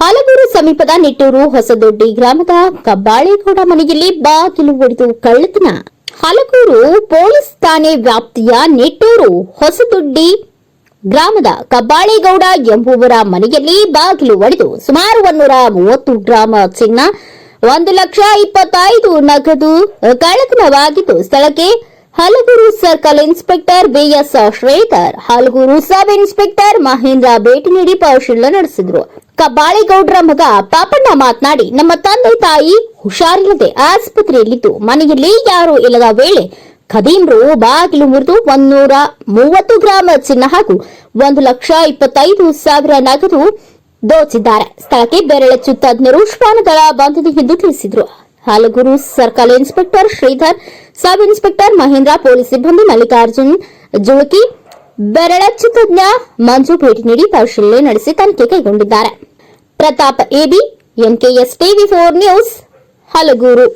ಹಲಗೂರು ಸಮೀಪದ ನಿಟ್ಟೂರು ಹೊಸದೊಡ್ಡಿ ಗ್ರಾಮದ ಕಬ್ಬಾಳೇಗೌಡ ಮನೆಯಲ್ಲಿ ಬಾಗಿಲು ಒಡೆದು ಕಳ್ಳತನ. ಹಲಗೂರು ಪೊಲೀಸ್ ಠಾಣೆ ವ್ಯಾಪ್ತಿಯ ನಿಟ್ಟೂರು ಹೊಸದೊಡ್ಡಿ ಗ್ರಾಮದ ಕಬ್ಬಾಳೇಗೌಡ ಎಂಬುವರ ಮನೆಯಲ್ಲಿ ಬಾಗಿಲು ಒಡೆದು ಸುಮಾರು ಒಂದೂರ ಮೂವತ್ತು ಗ್ರಾಮ ಚಿನ್ನ, ಒಂದು ಲಕ್ಷ ಇಪ್ಪತ್ತೈದು ನಗದು ಕಳ್ಳತನವಾಗಿದ್ದು ಸ್ಥಳಕ್ಕೆ Halaguru circle inspector B S Shridhar, Halaguru sub inspector Mahendra ಭೇಟಿ ನೀಡಿ ಪರಿಶೀಲನೆ ನಡೆಸಿದ್ರು. ಕಬ್ಬಾಳೇಗೌಡರ ಮಗ ಪಾಪಣ್ಣ ಮಾತನಾಡಿ, ನಮ್ಮ ತಂದೆ ತಾಯಿ ಹುಷಾರಿಲ್ಲದೆ ಆಸ್ಪತ್ರೆಯಲ್ಲಿದ್ದು, ಮನೆಯಲ್ಲಿ ಯಾರು ಇಲ್ಲದ ವೇಳೆ ಖದೀಮ್ರು ಬಾಗಿಲು ಮುರಿದು ಒಂದೂರ ಮೂವತ್ತು ಗ್ರಾಮ ಚಿನ್ನ ಹಾಗೂ ಒಂದು ಲಕ್ಷ ಇಪ್ಪತ್ತೈದು ಸಾವಿರ ನಗದು ದೋಚಿದ್ದಾರೆ. ಸ್ಥಳಕ್ಕೆ ಬೆರಳಚ್ಚು ತಜ್ಞರು ಶ್ವಾನದಳ ಬಂದಿದೆ ಎಂದು ತಿಳಿಸಿದರು. Halaguru circle inspector Shridhar, sub inspector Mahendra, police ಸಿಬ್ಬಂದಿ ಮಲ್ಲಿಕಾರ್ಜುನ್ ಜುಳಕಿ, ಬೆರಳಚ್ಚು ತಜ್ಞ ಮಂಜು ಭೇಟಿ ನೀಡಿ ಪರಿಶೀಲನೆ ನಡೆಸಿ ತನಿಖೆ ಕೈಗೊಂಡಿದ್ದಾರೆ. Pratap A B N K S TV four news Halaguru.